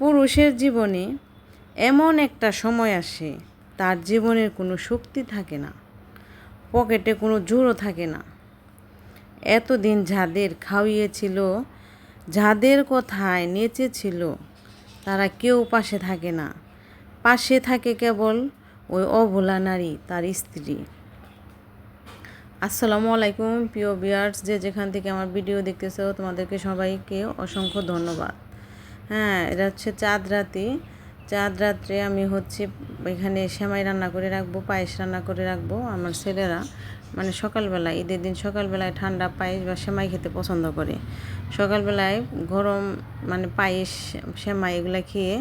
পুরুষের জীবনে এমন একটা সময় আসে, তার জীবনের কোনো শক্তি থাকে না, পকেটে কোনো জোরও থাকে না। এতদিন যাদের খাওয়িয়েছিল যাদের কথায় নেচেছিল, তারা কেউ পাশে থাকে না। পাশে থাকে কেবল ওই অবলা নারী, তার স্ত্রী। আসসালামু আলাইকুম, প্রিয় বিয়ার্স যে যেখান থেকে আমার ভিডিও দেখতেছো, তোমাদেরকে সবাইকে অসংখ্য ধন্যবাদ। হ্যাঁ এটা হচ্ছে চাঁদ রাতি। চাঁদ রাত্রে আমি হচ্ছে এখানে সেমাই রান্না করে রাখব, পায়েস রান্না করে রাখব আমার ছেলেরা। মানে সকালবেলায় ঈদের দিন সকালবেলায় ঠান্ডা পায়েস বা সেমাই খেতে পছন্দ করে। সকালবেলায় গরম মানে পায়েস, সেমাই এগুলো খেয়ে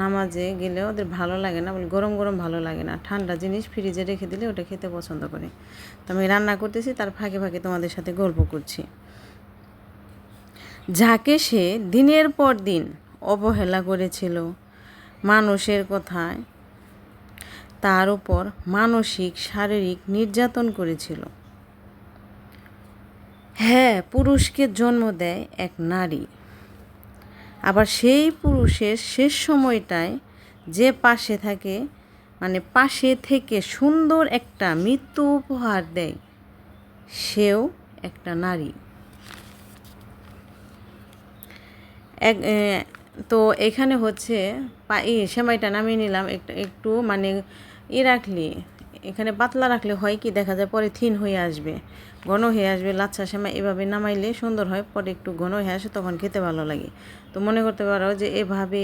নামাজে গেলে ওদের ভালো লাগে না, বলে গরম গরম ভালো লাগে না। ঠান্ডা জিনিস ফ্রিজে রেখে দিলে ওটা খেতে পছন্দ করে। তো আমি রান্না করতেছি, তার ফাঁকে ফাঁকে তোমাদের সাথে গল্প করছি। যাকে সে দিনের পর দিন অবহেলা করেছিল মানুষের কথায়। তার উপর মানসিক, শারীরিক নির্যাতন করেছিল। হ্যাঁ পুরুষকে জন্ম দেয় এক নারী। আবার সেই পুরুষের শেষ সময়টায় যে পাশে থাকে মানে পাশে থেকে সুন্দর একটা মৃত্যু উপহার দেয়, সেও একটা নারী। এক তো এখানে হচ্ছে ই সেমাইটা নামিয়ে নিলাম। একটু একটু মানে ই রাখলি, এখানে পাতলা রাখলে হয় কি, দেখা যায় পরে থিন হয়ে আসবে, ঘন হয়ে আসবে। লাচ্ছা সেমাই এভাবে নামাইলে সুন্দর হয়, পরে একটু ঘন হয়ে আসে তখন খেতে ভালো লাগে। তো মনে করতে পারো যে এভাবে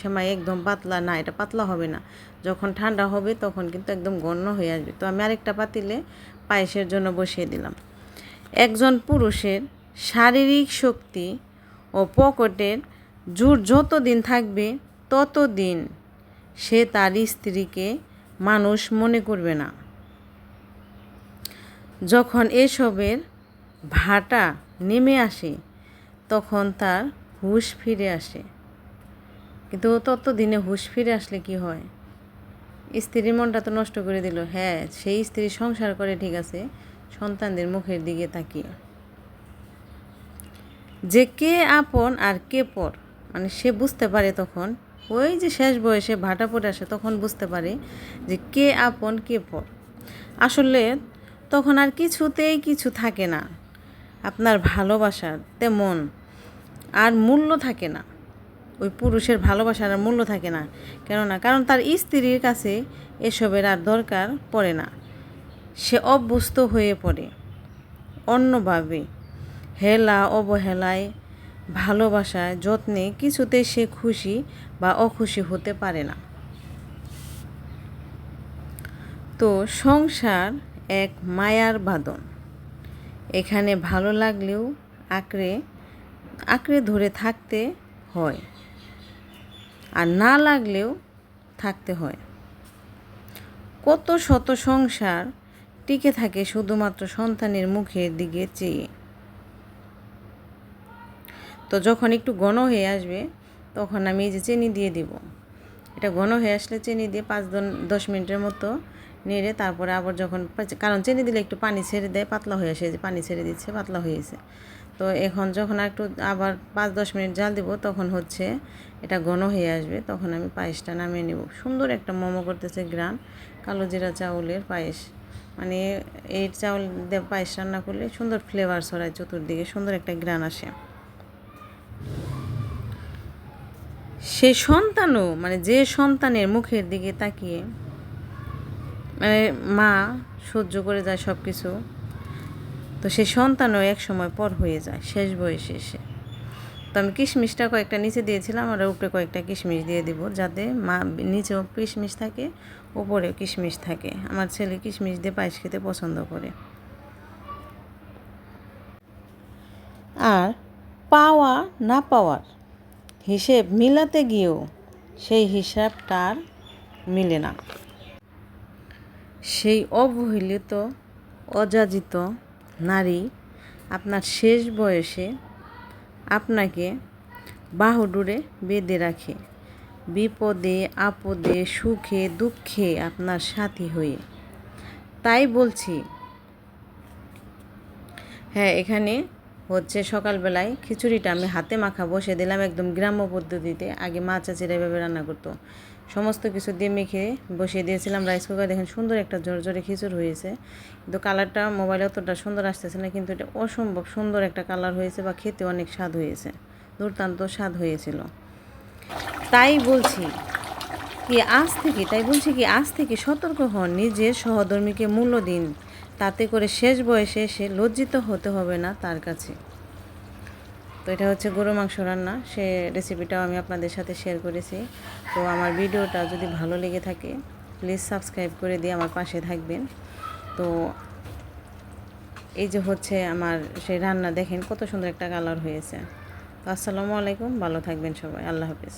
সেমাই একদম পাতলা না, এটা পাতলা হবে না। যখন ঠান্ডা হবে তখন কিন্তু একদম ঘন হয়ে আসবে। তো আমি আরেকটা পাতিলে পায়েসের জন্য বসিয়ে দিলাম। একজন পুরুষের শারীরিক শক্তি ও পকেটের জোর যত দিন থাকবে তত দিন সে তার স্ত্রীকে মানুষ মনে করবে না। যখন এসবের ভাটা নেমে আসে, তখন তার হুশ ফিরে আসে। কিন্তু তত দিনে হুশ ফিরে আসলে কি হয়? স্ত্রীর মনটা তো নষ্ট করে দিল। হ্যাঁ সেই স্ত্রী সংসার করে, ঠিক আছে, সন্তানদের মুখের দিকে তাকিয়ে। যে কে আপন আর কে পর? মানে সে বুঝতে পারে তখন, ওই যে শেষ বয়সে ভাটা পড়ে আসে, তখন বুঝতে পারে যে কে আপন, কে পর। আসলে তখন আর কিছুতেই কিছু থাকে না। আপনার ভালোবাসার তেমন আর মূল্য থাকে না। ওই পুরুষের ভালোবাসার আর মূল্য থাকে না। কেননা, কারণ তার স্ত্রীর কাছে এসবের আর দরকার পড়ে না। সে অভ্যস্ত হয়ে পড়ে। অন্যভাবে হেলা, অবহেলায় ভালোবাসায় যত্নে কিছুতে সে খুশি বা অখুশি হতে পারে না। তো সংসার এক মায়ার বাদন এখানে ভালো লাগলেও আঁকড়ে আঁকড়ে ধরে থাকতে হয়। আর না লাগলেও থাকতে হয়। কত শত সংসার টিকে থাকে শুধুমাত্র সন্তানের মুখের দিকে চেয়ে। তো যখন একটু ঘন হয়ে আসবে, তখন আমি এই যে চিনি দিয়ে দিব। এটা ঘন হয়ে আসলে চিনি দিয়ে পাঁচ দশ মিনিটের মতো নেড়ে তারপরে আবার যখন কারণ চিনি দিলে একটু পানি ছেড়ে দেয়, পাতলা হয়ে আসে যে পানি ছেড়ে দিচ্ছে, পাতলা হয়েছে তো এখন যখন একটু আবার পাঁচ দশ মিনিট জাল দিব, তখন হচ্ছে এটা ঘন হয়ে আসবে, তখন আমি পায়েসটা নামিয়ে নেব। সুন্দর একটা মোমো করতেছে গ্রান, কালো জিরা চাউলের পায়েস। মানে এই চাউল দিয়ে পায়েস রান্না করলে সুন্দর ফ্লেভার ছড়ায় চতুর্দিকে, সুন্দর একটা গ্রান আসে। সে সন্তানও মানে যে সন্তানের মুখের দিকে তাকিয়ে মানে মা সহ্য করে যায় সব কিছু তো সে সন্তানও এক সময় পর হয়ে যায়, শেষ বয়সে এসে। তো আমি কিশমিশটা কয়েকটা নিচে দিয়েছিলাম, আর উপরে কয়েকটা কিশমিশ দিয়ে দিব, যাতে মা নিচেও কিশমিশ থাকে উপরেও কিশমিশ থাকে। আমার ছেলে কিশমিশ দিয়ে পায়েস খেতে পছন্দ করে। আর পাওয়া না পাওয়ার হিসেব মিলাতে গিয়েও সেই হিসাবটা আর মিলে না। সেই অবহেলিত, অযাচিত নারী আপনার শেষ বয়সে আপনাকে বাহুডুরে বেঁধে রাখে। বিপদে, আপদে, সুখে, দুঃখে আপনার সাথী হয়ে। তাই বলছি হ্যাঁ এখানে হচ্ছে সকালবেলায় খিচুড়িটা আমি হাতে মাখা বসে দিলাম একদম গ্রাম্য পদ্ধতিতে। আগে মা চাচিরা এভাবে রান্না করতো। সমস্ত কিছু দিয়ে মেখে বসিয়ে দিয়েছিলাম রাইস কুকার দেখেন সুন্দর একটা জোরে খিচুড়ি হয়েছে। কিন্তু কালারটা মোবাইলে অতটা সুন্দর আসতেছে না, কিন্তু এটা অসম্ভব সুন্দর একটা কালার হয়েছে বা খেতে অনেক স্বাদ হয়েছে। দুর্দান্ত স্বাদ হয়েছিল। তাই বলছি কি, আজ থেকে, তাই বলছি কি, আজ থেকে সতর্ক হন, নিজের সহধর্মীকে মূল্য দিন। তাতে করে শেষ বয়সে এসে লজ্জিত হতে হবে না তার কাছে। তো এটা হচ্ছে গরু মাংস রান্না। সে রেসিপিটাও আমি আপনাদের সাথে শেয়ার করেছি। তো আমার ভিডিওটা যদি ভালো লেগে থাকে প্লিজ সাবস্ক্রাইব করে দিয়ে আমার পাশে থাকবেন। তো এই যে হচ্ছে আমার সেই রান্না, দেখেন কত সুন্দর একটা কালার হয়েছে। আসসালামু আলাইকুম, ভালো থাকবেন সবাই। আল্লাহ হাফিজ।